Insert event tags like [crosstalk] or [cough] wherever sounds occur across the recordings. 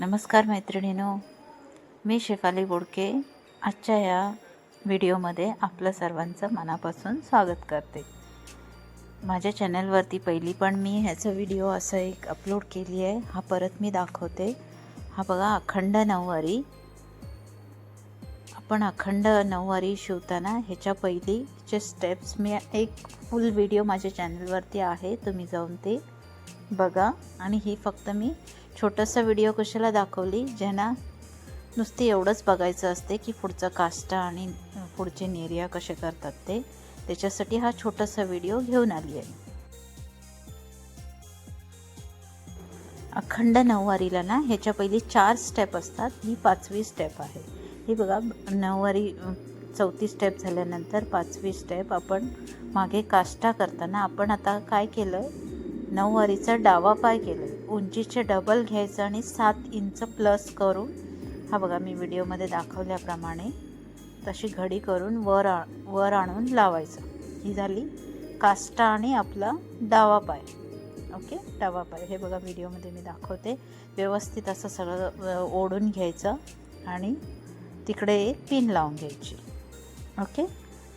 नमस्कार मैत्रिणीनो. मी शेफाली बोडके. आजच्या या व्हिडिओमध्ये आपलं सर्वांचं मनापासून स्वागत करते. माझ्या चॅनलवरती पहिली पण मी ह्याचं व्हिडिओ असं एक अपलोड केली आहे. हा परत मी दाखवते. हा बघा अखंड नऊवारी. आपण अखंड नऊवारी शिवताना ह्याच्या पहिलीचे स्टेप्स मी एक फुल व्हिडिओ माझ्या चॅनलवरती आहे. तुम्ही जाऊन ते बघा. आणि ही फक्त मी छोटासा व्हिडिओ कशाला दाखवली? ज्यांना नुसती एवढंच बघायचं असते की पुढचा काष्टा आणि पुढचे नेरिया कसे करतात ते त्याच्यासाठी हा छोटासा व्हिडिओ घेऊन आली आहे. अखंड नऊवारीला ना ह्याच्या पहिली चार स्टेप असतात. ही पाचवी स्टेप आहे. ही बघा नऊवारी चौथी स्टेप झाल्यानंतर पाचवी स्टेप आपण मागे काष्टा करताना आपण आता काय केलं? नऊवारीचा डावा पाय केलं. उंचीचे डबल घ्यायचं आणि सात इंच प्लस करून हा बघा मी व्हिडिओमध्ये दाखवल्याप्रमाणे तशी घडी करून वर आ वर आणून लावायचं. ही झाली काष्टा आणि आपला डावा पाय. ओके? डावा पाय. हे बघा व्हिडिओमध्ये मी दाखवते. व्यवस्थित असं सगळं ओढून घ्यायचं आणि तिकडे एक पिन लावून घ्यायची. ओके?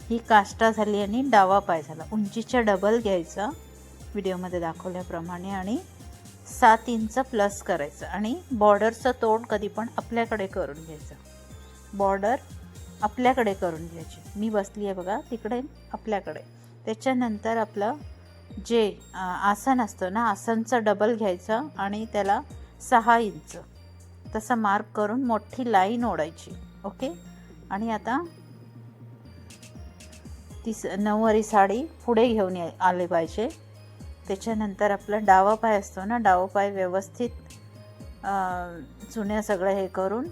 ही काष्टा झाली आणि डावा पाय झाला. उंचीच्या डबल घ्यायचा व्हिडिओमध्ये दाखवल्याप्रमाणे आणि सात इंच प्लस करायचं आणि बॉर्डरचं तोंड कधी पण आपल्याकडे करून घ्यायचं. बॉर्डर आपल्याकडे करून घ्यायची. मी बसली आहे बघा तिकडे आपल्याकडे. त्याच्यानंतर आपलं जे आसन असतं ना आसनचं डबल घ्यायचं आणि त्याला सहा इंच. तसं मार्क करून मोठी लाईन ओढायची ओके? आणि आता ती नऊवारी साडी पुढे घेऊन आले पाहिजे. त्याच्यानंतर आपला डावा पाय असतो ना डावा पाय व्यवस्थित चुन्या सगळं हे करून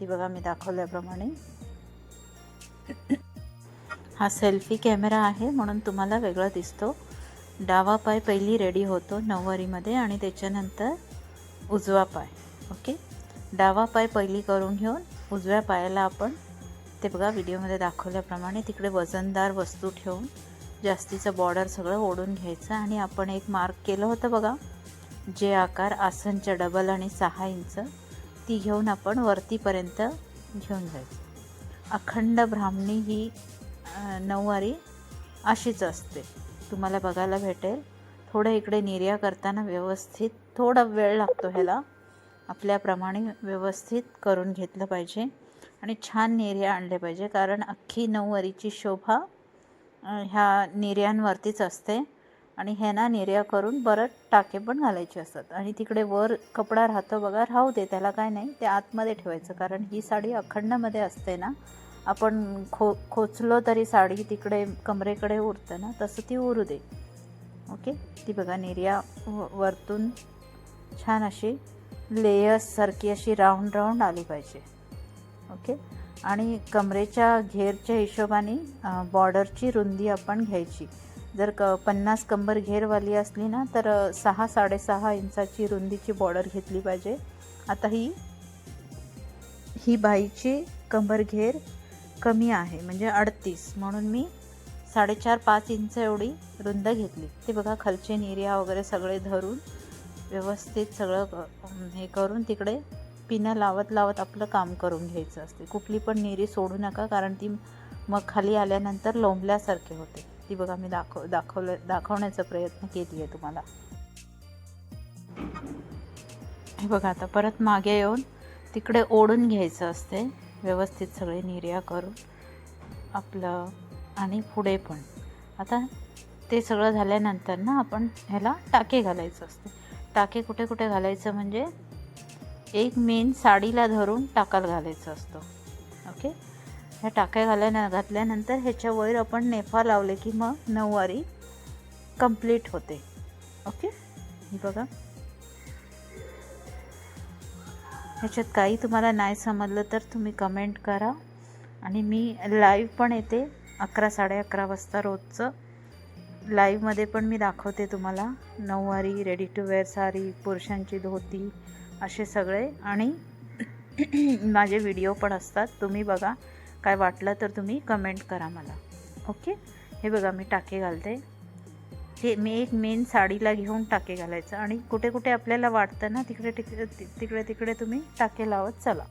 ती बघा मी दाखवल्याप्रमाणे. हा सेल्फी कॅमेरा आहे म्हणून तुम्हाला वेगळा दिसतो. डावा पाय पहिली रेडी होतो नऊवारीमध्ये आणि त्याच्यानंतर उजवा पाय ओके? डावा पाय पहिली करून घेऊन उजव्या पायाला आपण ते बघा व्हिडिओमध्ये दाखवल्याप्रमाणे तिकडे वजनदार वस्तू ठेवून जास्तीचं बॉर्डर सगळं ओढून घ्यायचं आणि आपण एक मार्क केलं होतं बघा जे आकार आसनच्या डबल आणि सहा इंच ती घेऊन आपण वरतीपर्यंत घेऊन जायचं. अखंड ब्राह्मणी ही नऊवारी अशीच असते. तुम्हाला बघायला भेटेल. थोडं इकडे निर्या करताना व्यवस्थित थोडा वेळ लागतो ह्याला. आपल्याप्रमाणे व्यवस्थित करून घेतलं पाहिजे आणि छान निर्या आणले पाहिजे कारण अख्खी नऊवारीची शोभा ह्या निर्यांवरतीच असते. आणि ह्यांना निर्या करून बरं टाके पण घालायचे असतात. आणि तिकडे वर कपडा राहतो बघा राहू दे त्याला काय नाही ते आतमध्ये ठेवायचं. कारण ही साडी अखंडमध्ये असते ना. आपण खो खोचलो तरी साडी तिकडे कमरेकडे उरतं ना तसं ती उरू दे. ओके? ती बघा निर्या वरतून छान अशी लेयर्ससारखी अशी राऊंड राऊंड आली पाहिजे. ओके? आणि कमरेच्या घेरच्या हिशोबाने बॉर्डरची रुंदी आपण घ्यायची. जर क पन्नास कंबर घेरवाली असली ना तर सहा साडेसहा इंचाची रुंदीची बॉर्डर घेतली पाहिजे. आता ही ही बाईची कंबर घेर कमी आहे म्हणजे अडतीस. म्हणून मी साडेचार पाच इंच एवढी रुंद घेतली. ते बघा खालचे निर्या वगैरे सगळे धरून व्यवस्थित सगळं हे करून तिकडे पिनं लावत लावत आपलं काम करून घ्यायचं असते. कुठली पण निरी सोडू नका कारण ती मग खाली आल्यानंतर लोंबल्यासारखे होते. ती बघा मी दाखव दाखवलं दाखवण्याचा प्रयत्न केली आहे तुम्हाला. हे बघा आता परत मागे येऊन तिकडे ओढून घ्यायचं असते. व्यवस्थित सगळे निर्या करून आपलं आणि पुढे पण. आता ते सगळं झाल्यानंतर ना आपण ह्याला टाके घालायचं असते. टाके कुठे कुठे घालायचं म्हणजे एक मेन साडीला धरून टाकाल घालायचं असतं. ओके ह्या टाक्या घाल्या घातल्यानंतर ह्याच्यावर आपण नेफा लावले की मग नऊवारी कंप्लीट होते. ओके ही बघा. ह्याच्यात काही तुम्हाला नाही समजलं तर तुम्ही कमेंट करा. आणि मी लाईव्ह पण येते अकरा साडे अकरा वाजता रोजचं. लाईव्हमध्ये पण मी दाखवते तुम्हाला. नऊवारी रेडी टू वेअर साडी पुरुषांची धोती असे सगळे आणि [clears throat] माझे व्हिडिओ पण असतात. तुम्ही बघा काय वाटलं तर तुम्ही कमेंट करा मला. ओके हे बघा मी टाके घालते. हे मी एक मेन साडीला घेऊन टाके घालायचं आणि कुठे कुठे आपल्याला वाटतं ना तिकडे तिकडे तिकडे तिकडे तुम्ही टाके लावत चला.